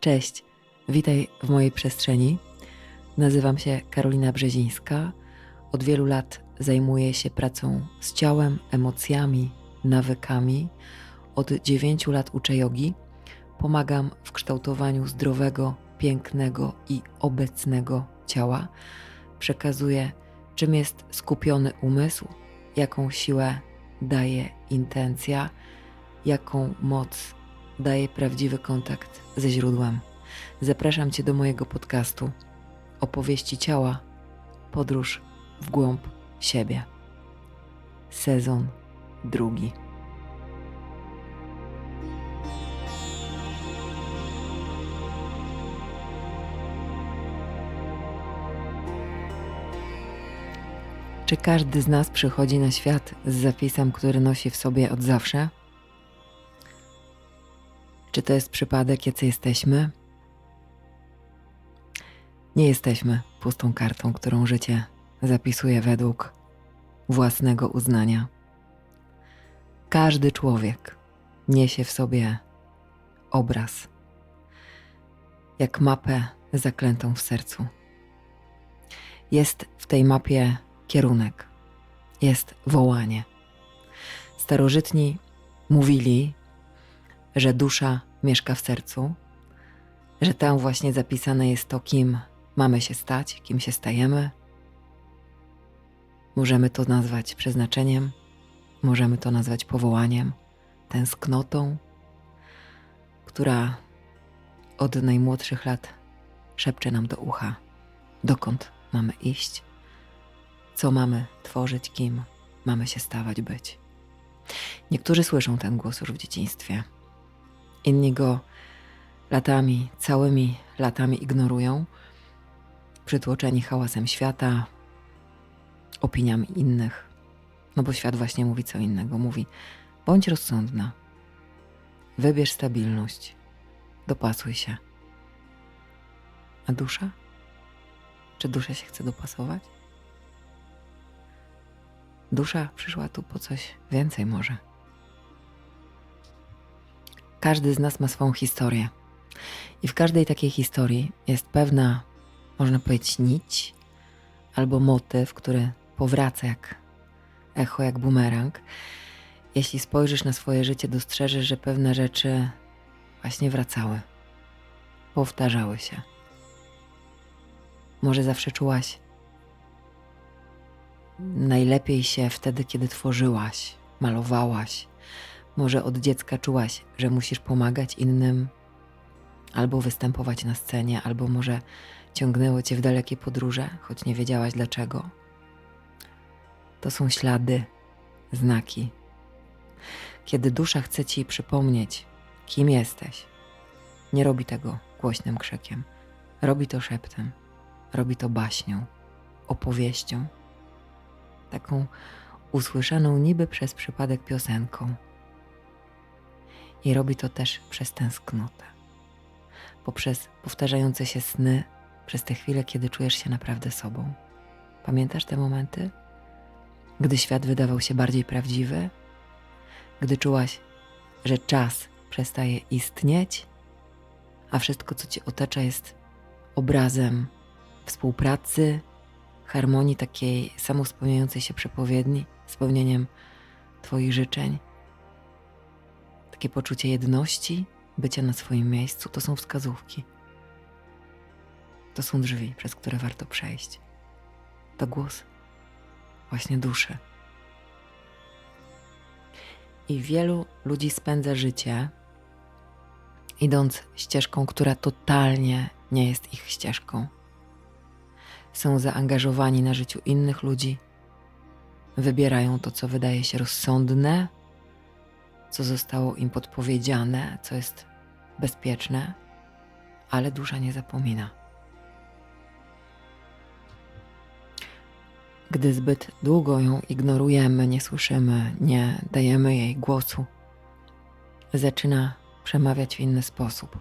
Cześć, witaj w mojej przestrzeni. Nazywam się Karolina Brzezińska. Od wielu lat zajmuję się pracą z ciałem, emocjami, nawykami. Od dziewięciu lat uczę jogi. Pomagam w kształtowaniu zdrowego, pięknego i obecnego ciała. Przekazuję, czym jest skupiony umysł, jaką siłę daje intencja, jaką moc daje prawdziwy kontakt ze źródłem. Zapraszam Cię do mojego podcastu Opowieści ciała Podróż w głąb siebie. Sezon drugi. Czy każdy z nas przychodzi na świat z zapisem, który nosi w sobie od zawsze? Czy to jest przypadek, jacy jesteśmy? Nie jesteśmy pustą kartą, którą życie zapisuje według własnego uznania. Każdy człowiek niesie w sobie obraz, jak mapę zaklętą w sercu. Jest w tej mapie kierunek, jest wołanie. Starożytni mówili, że dusza mieszka w sercu, że tam właśnie zapisane jest to, kim mamy się stać, kim się stajemy. Możemy to nazwać przeznaczeniem, możemy to nazwać powołaniem, tęsknotą, która od najmłodszych lat szepcze nam do ucha, dokąd mamy iść, co mamy tworzyć, kim mamy się stawać, być. Niektórzy słyszą ten głos już w dzieciństwie Inni go latami, całymi latami ignorują, przytłoczeni hałasem świata, opiniami innych. No bo świat właśnie mówi co innego. Mówi: bądź rozsądna, wybierz stabilność, dopasuj się. A dusza? Czy dusza się chce dopasować? Dusza przyszła tu po coś więcej może. Każdy z nas ma swoją historię. I w każdej takiej historii jest pewna, można powiedzieć, nić albo motyw, który powraca jak echo, jak bumerang. Jeśli spojrzysz na swoje życie, dostrzeżesz, że pewne rzeczy właśnie wracały, powtarzały się. Może zawsze czułaś najlepiej się wtedy, kiedy tworzyłaś, malowałaś, może od dziecka czułaś, że musisz pomagać innym, albo występować na scenie, albo może ciągnęło cię w dalekie podróże, choć nie wiedziałaś dlaczego. To są ślady, znaki. Kiedy dusza chce ci przypomnieć, kim jesteś, nie robi tego głośnym krzykiem, robi to szeptem, robi to baśnią, opowieścią, taką usłyszaną niby przez przypadek piosenką i robi to też przez tęsknotę, poprzez powtarzające się sny, przez te chwile, kiedy czujesz się naprawdę sobą. Pamiętasz te momenty? Gdy świat wydawał się bardziej prawdziwy, gdy czułaś, że czas przestaje istnieć, a wszystko, co ci otacza, jest obrazem współpracy, harmonii takiej samospełniającej się przepowiedni, spełnieniem Twoich życzeń takie poczucie jedności, bycia na swoim miejscu, to są wskazówki. To są drzwi, przez które warto przejść. To głos właśnie duszy. I wielu ludzi spędza życie idąc ścieżką, która totalnie nie jest ich ścieżką. Są zaangażowani na życiu innych ludzi, wybierają to, co wydaje się rozsądne, co zostało im podpowiedziane, co jest bezpieczne, ale dusza nie zapomina. Gdy zbyt długo ją ignorujemy, nie słyszymy, nie dajemy jej głosu, zaczyna przemawiać w inny sposób.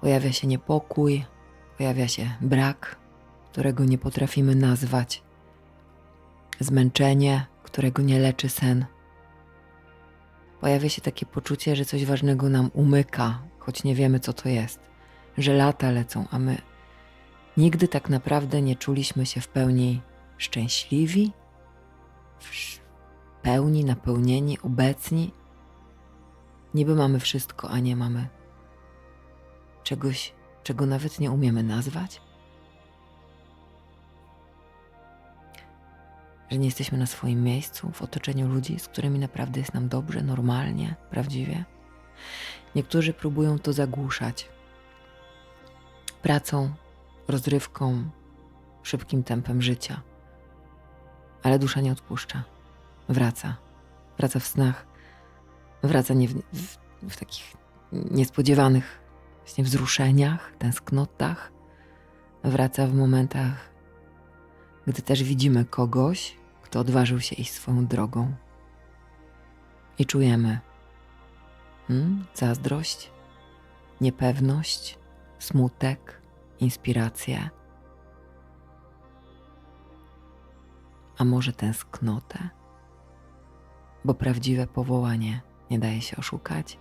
Pojawia się niepokój, pojawia się brak, którego nie potrafimy nazwać, zmęczenie, którego nie leczy sen pojawia się takie poczucie, że coś ważnego nam umyka, choć nie wiemy, co to jest, że lata lecą, a my nigdy tak naprawdę nie czuliśmy się w pełni szczęśliwi, w pełni napełnieni, obecni. Niby mamy wszystko, a nie mamy czegoś, czego nawet nie umiemy nazwać? Że nie jesteśmy na swoim miejscu, w otoczeniu ludzi, z którymi naprawdę jest nam dobrze, normalnie, prawdziwie? Niektórzy próbują to zagłuszać pracą, rozrywką, szybkim tempem życia. Ale dusza nie odpuszcza. Wraca. Wraca w snach. Wraca nie w, w, w takich niespodziewanych właśnie wzruszeniach, tęsknotach. Wraca w momentach, gdy też widzimy kogoś, kto odważył się iść swoją drogą. I czujemy hmm, zazdrość, niepewność, smutek, inspirację. A może tęsknotę? Bo prawdziwe powołanie nie daje się oszukać.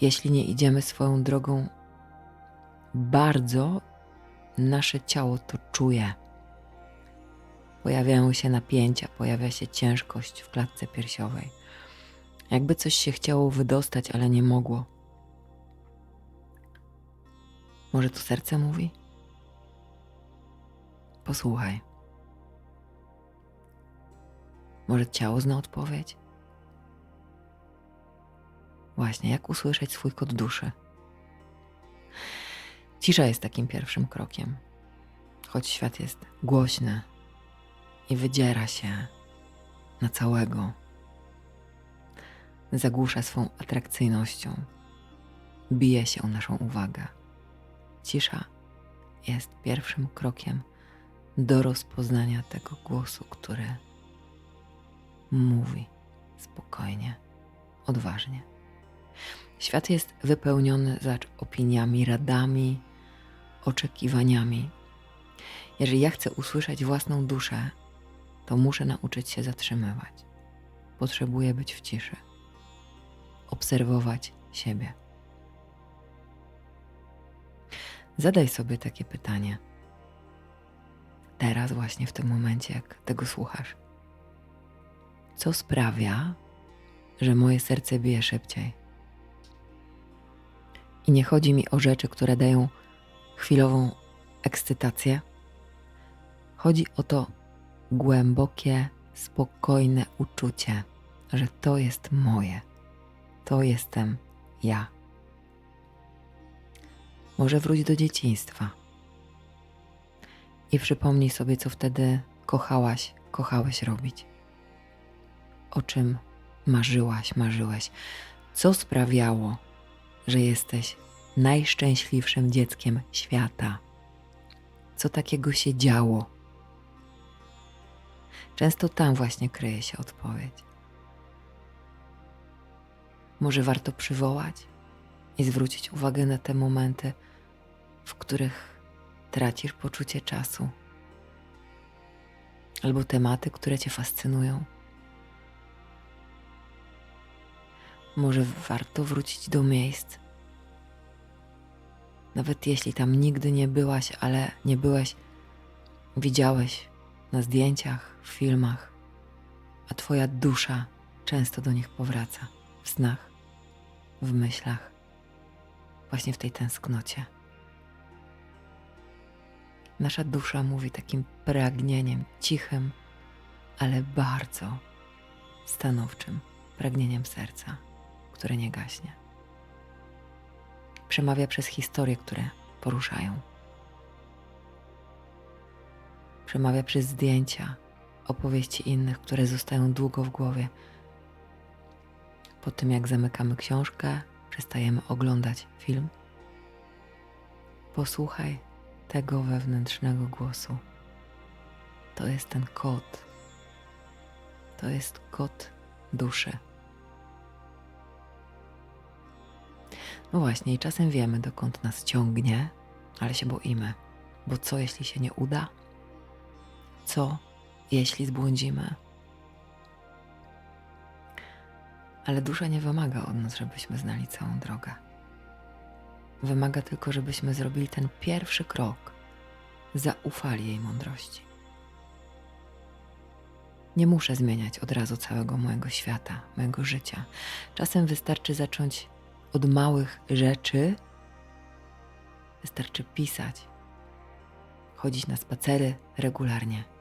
Jeśli nie idziemy swoją drogą, bardzo nasze ciało to czuje. Pojawiają się napięcia, pojawia się ciężkość w klatce piersiowej. Jakby coś się chciało wydostać, ale nie mogło. Może to serce mówi? Posłuchaj. Może ciało zna odpowiedź? Właśnie, jak usłyszeć swój kod duszy? Cisza jest takim pierwszym krokiem. Choć świat jest głośny i wydziera się na całego, zagłusza swą atrakcyjnością, bije się o naszą uwagę. Cisza jest pierwszym krokiem do rozpoznania tego głosu, który mówi spokojnie, odważnie. Świat jest wypełniony zacz opiniami, radami, oczekiwaniami. Jeżeli ja chcę usłyszeć własną duszę, to muszę nauczyć się zatrzymywać. Potrzebuję być w ciszy, obserwować siebie. Zadaj sobie takie pytanie. Teraz, właśnie w tym momencie, jak tego słuchasz. Co sprawia, że moje serce bije szybciej? I nie chodzi mi o rzeczy, które dają chwilową ekscytację. Chodzi o to głębokie, spokojne uczucie, że to jest moje, to jestem ja. Może wróć do dzieciństwa i przypomnij sobie, co wtedy kochałaś, kochałeś robić. O czym marzyłaś, marzyłeś, co sprawiało, że jesteś najszczęśliwszym dzieckiem świata. Co takiego się działo? Często tam właśnie kryje się odpowiedź. Może warto przywołać i zwrócić uwagę na te momenty, w których tracisz poczucie czasu, albo tematy, które cię fascynują. Może warto wrócić do miejsc, nawet jeśli tam nigdy nie byłaś, ale nie byłeś, widziałeś na zdjęciach, w filmach, a Twoja dusza często do nich powraca w snach, w myślach, właśnie w tej tęsknocie. Nasza dusza mówi takim pragnieniem, cichym, ale bardzo stanowczym pragnieniem serca, które nie gaśnie. Przemawia przez historie, które poruszają. Przemawia przez zdjęcia, opowieści innych, które zostają długo w głowie. Po tym, jak zamykamy książkę, przestajemy oglądać film. Posłuchaj tego wewnętrznego głosu. To jest ten kod. To jest kod duszy. No właśnie, i czasem wiemy, dokąd nas ciągnie, ale się boimy. Bo co, jeśli się nie uda? Co, jeśli zbłądzimy? Ale dusza nie wymaga od nas, żebyśmy znali całą drogę. Wymaga tylko, żebyśmy zrobili ten pierwszy krok, zaufali jej mądrości. Nie muszę zmieniać od razu całego mojego świata, mojego życia. Czasem wystarczy zacząć od małych rzeczy. Wystarczy pisać, chodzić na spacery regularnie.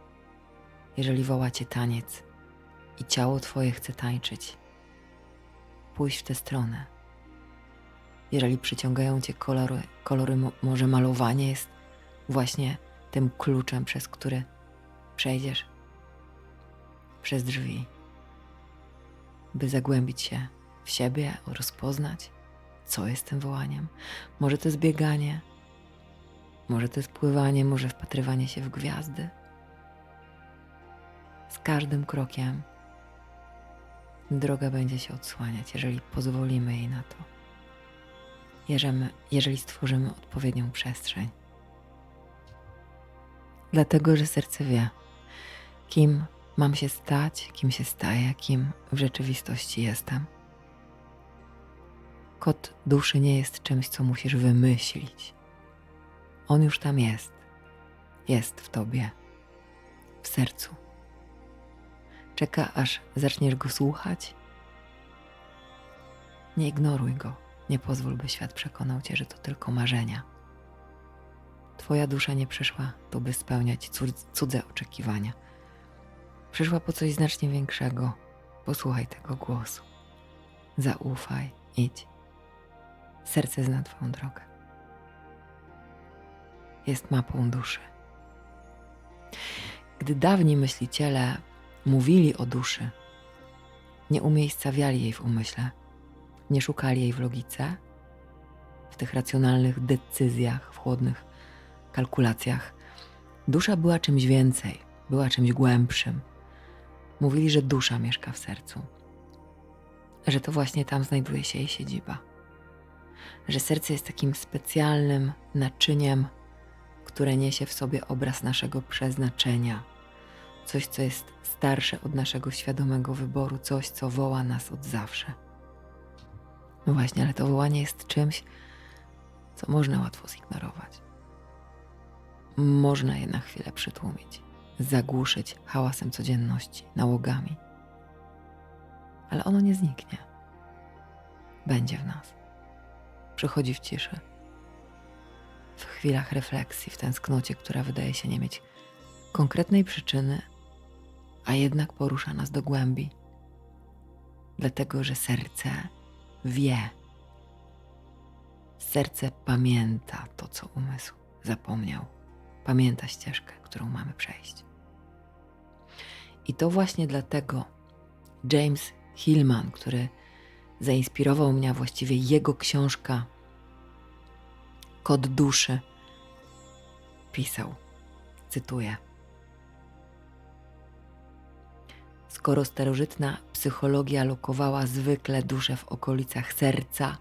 Jeżeli woła cię taniec i ciało twoje chce tańczyć, pójść w tę stronę. Jeżeli przyciągają cię kolory, kolory mo- może malowanie jest właśnie tym kluczem, przez który przejdziesz przez drzwi, by zagłębić się w siebie, rozpoznać, co jest tym wołaniem. Może to jest bieganie, może to jest pływanie, może wpatrywanie się w gwiazdy. Z każdym krokiem droga będzie się odsłaniać, jeżeli pozwolimy jej na to. Jeżeli, jeżeli stworzymy odpowiednią przestrzeń. Dlatego, że serce wie, kim mam się stać, kim się staję, kim w rzeczywistości jestem. Kod duszy nie jest czymś, co musisz wymyślić. On już tam jest. Jest w tobie, w sercu. Czeka, aż zaczniesz go słuchać. Nie ignoruj go. Nie pozwól, by świat przekonał cię, że to tylko marzenia. Twoja dusza nie przyszła tu, by spełniać cudze oczekiwania. Przyszła po coś znacznie większego. Posłuchaj tego głosu. Zaufaj, idź. Serce zna Twoją drogę. Jest mapą duszy. Gdy dawni myśliciele mówili o duszy, nie umiejscawiali jej w umyśle, nie szukali jej w logice, w tych racjonalnych decyzjach, w chłodnych kalkulacjach. Dusza była czymś więcej, była czymś głębszym. Mówili, że dusza mieszka w sercu, że to właśnie tam znajduje się jej siedziba, że serce jest takim specjalnym naczyniem, które niesie w sobie obraz naszego przeznaczenia, coś, co jest starsze od naszego świadomego wyboru, coś, co woła nas od zawsze. No właśnie, ale to wołanie jest czymś, co można łatwo zignorować. Można je na chwilę przytłumić, zagłuszyć hałasem codzienności, nałogami. Ale ono nie zniknie. Będzie w nas. Przychodzi w ciszy. W chwilach refleksji, w tęsknocie, która wydaje się nie mieć konkretnej przyczyny, a jednak porusza nas do głębi. Dlatego, że serce wie. Serce pamięta to, co umysł zapomniał. Pamięta ścieżkę, którą mamy przejść. I to właśnie dlatego James Hillman, który zainspirował mnie, właściwie jego książka Kod duszy, pisał, cytuję. Skoro starożytna psychologia lokowała zwykle duszę w okolicach serca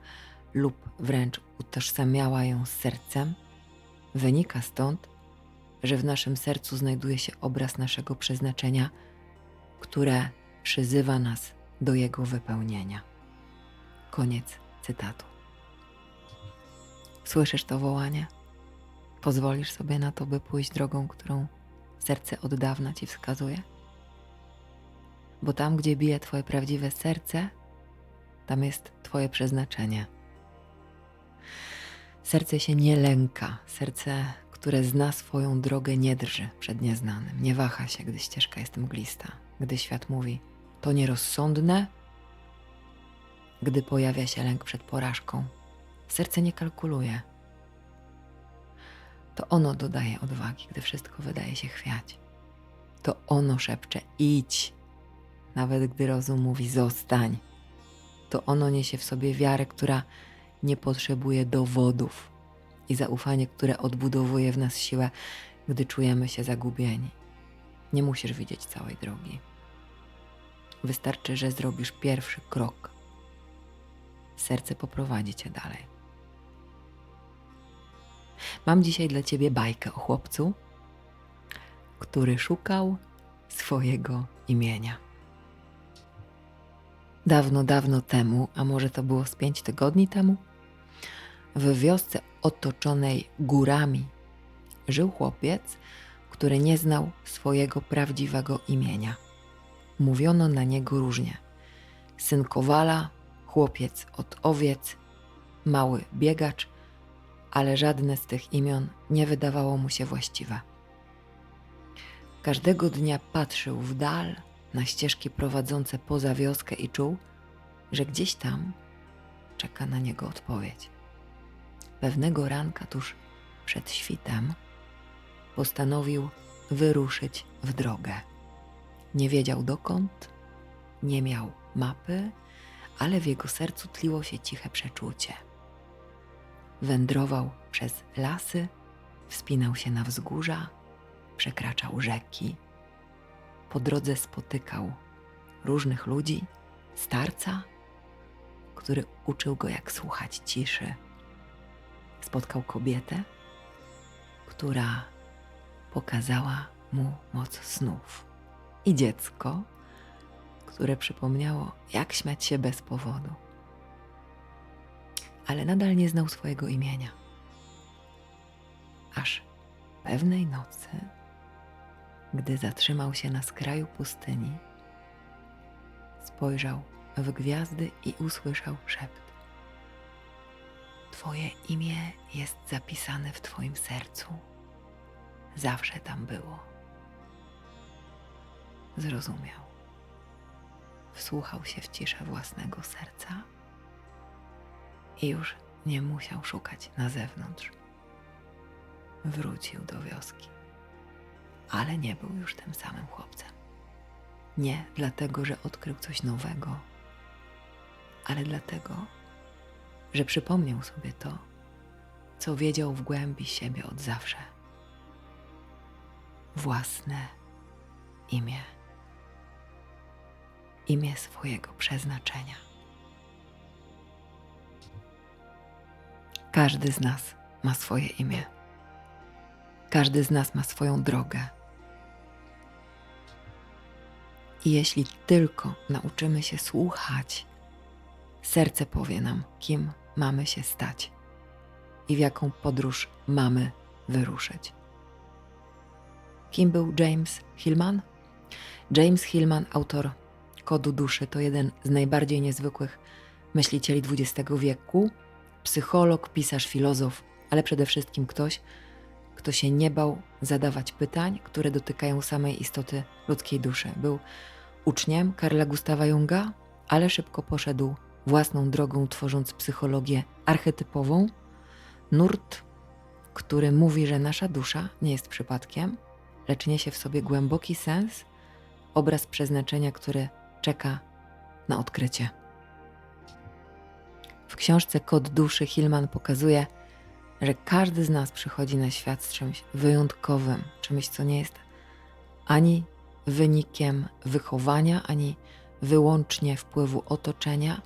lub wręcz utożsamiała ją z sercem, wynika stąd, że w naszym sercu znajduje się obraz naszego przeznaczenia, które przyzywa nas do jego wypełnienia. Koniec cytatu. Słyszysz to wołanie? Pozwolisz sobie na to, by pójść drogą, którą serce od dawna ci wskazuje? Bo tam, gdzie bije Twoje prawdziwe serce, tam jest Twoje przeznaczenie. Serce się nie lęka, serce, które zna swoją drogę, nie drży przed nieznanym, nie waha się, gdy ścieżka jest mglista, gdy świat mówi to nierozsądne, gdy pojawia się lęk przed porażką. Serce nie kalkuluje. To ono dodaje odwagi, gdy wszystko wydaje się chwiać. To ono szepcze: idź, nawet gdy rozum mówi zostań. To ono niesie w sobie wiarę, która nie potrzebuje dowodów i zaufanie, które odbudowuje w nas siłę, gdy czujemy się zagubieni. Nie musisz widzieć całej drogi. Wystarczy, że zrobisz pierwszy krok. Serce poprowadzi cię dalej. Mam dzisiaj dla ciebie bajkę o chłopcu, który szukał swojego imienia. Dawno, dawno temu, a może to było z pięć tygodni temu, w wiosce otoczonej górami żył chłopiec, który nie znał swojego prawdziwego imienia. Mówiono na niego różnie. Syn Kowala, chłopiec od owiec, mały biegacz, ale żadne z tych imion nie wydawało mu się właściwe. Każdego dnia patrzył w dal na ścieżki prowadzące poza wioskę i czuł, że gdzieś tam czeka na niego odpowiedź. Pewnego ranka tuż przed świtem postanowił wyruszyć w drogę. Nie wiedział dokąd, nie miał mapy, ale w jego sercu tliło się ciche przeczucie. Wędrował przez lasy, wspinał się na wzgórza, przekraczał rzeki. Po drodze spotykał różnych ludzi, starca, który uczył go, jak słuchać ciszy. Spotkał kobietę, która pokazała mu moc snów, i dziecko, które przypomniało, jak śmiać się bez powodu. Ale nadal nie znał swojego imienia. Aż pewnej nocy, gdy zatrzymał się na skraju pustyni, spojrzał w gwiazdy i usłyszał szept. Twoje imię jest zapisane w Twoim sercu. Zawsze tam było. Zrozumiał. Wsłuchał się w ciszę własnego serca i już nie musiał szukać na zewnątrz. Wrócił do wioski, ale nie był już tym samym chłopcem. Nie dlatego, że odkrył coś nowego, ale dlatego, że przypomniał sobie to, co wiedział w głębi siebie od zawsze. Własne imię. Imię swojego przeznaczenia. Każdy z nas ma swoje imię. Każdy z nas ma swoją drogę. I jeśli tylko nauczymy się słuchać, serce powie nam, kim mamy się stać i w jaką podróż mamy wyruszyć. Kim był James Hillman? James Hillman, autor Kodu Duszy, to jeden z najbardziej niezwykłych myślicieli XX wieku, psycholog, pisarz, filozof, ale przede wszystkim ktoś, kto się nie bał zadawać pytań, które dotykają samej istoty ludzkiej duszy. Był uczniem Karla Gustawa Junga, ale szybko poszedł własną drogą, tworząc psychologię archetypową, nurt, który mówi, że nasza dusza nie jest przypadkiem, lecz niesie w sobie głęboki sens, obraz przeznaczenia, który czeka na odkrycie. W książce Kod duszy Hillman pokazuje, że każdy z nas przychodzi na świat z czymś wyjątkowym, czymś, co nie jest ani wynikiem wychowania, ani wyłącznie wpływu otoczenia.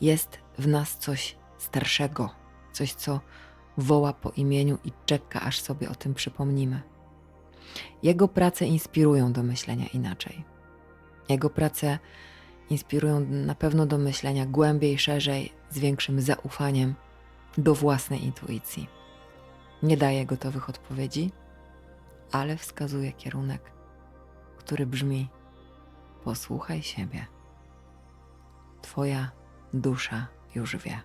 Jest w nas coś starszego, coś, co woła po imieniu i czeka, aż sobie o tym przypomnimy. Jego prace inspirują do myślenia inaczej. Jego prace inspirują na pewno do myślenia głębiej, szerzej, z większym zaufaniem do własnej intuicji. Nie daje gotowych odpowiedzi, ale wskazuje kierunek, który brzmi: Posłuchaj siebie. Twoja dusza już wie.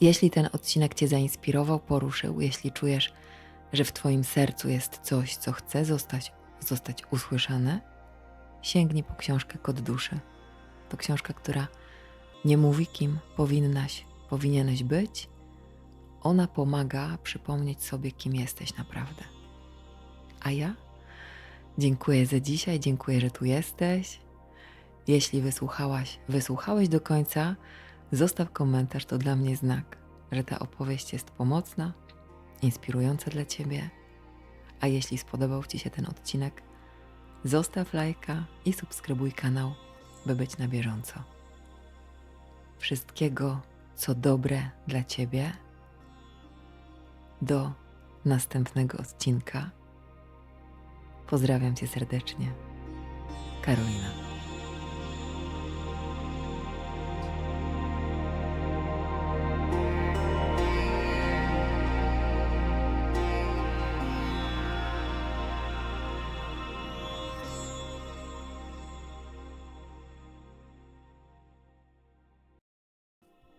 Jeśli ten odcinek Cię zainspirował, poruszył, jeśli czujesz, że w Twoim sercu jest coś, co chce zostać, zostać usłyszane, sięgnij po książkę Kod Duszy. To książka, która nie mówi, kim powinnaś, powinieneś być. Ona pomaga przypomnieć sobie, kim jesteś naprawdę. A ja dziękuję za dzisiaj, dziękuję, że tu jesteś. Jeśli wysłuchałaś, wysłuchałeś do końca, zostaw komentarz, to dla mnie znak, że ta opowieść jest pomocna, inspirująca dla Ciebie. A jeśli spodobał Ci się ten odcinek, zostaw lajka i subskrybuj kanał, by być na bieżąco. Wszystkiego, co dobre dla Ciebie. Do następnego odcinka. Pozdrawiam Cię serdecznie. Karolina.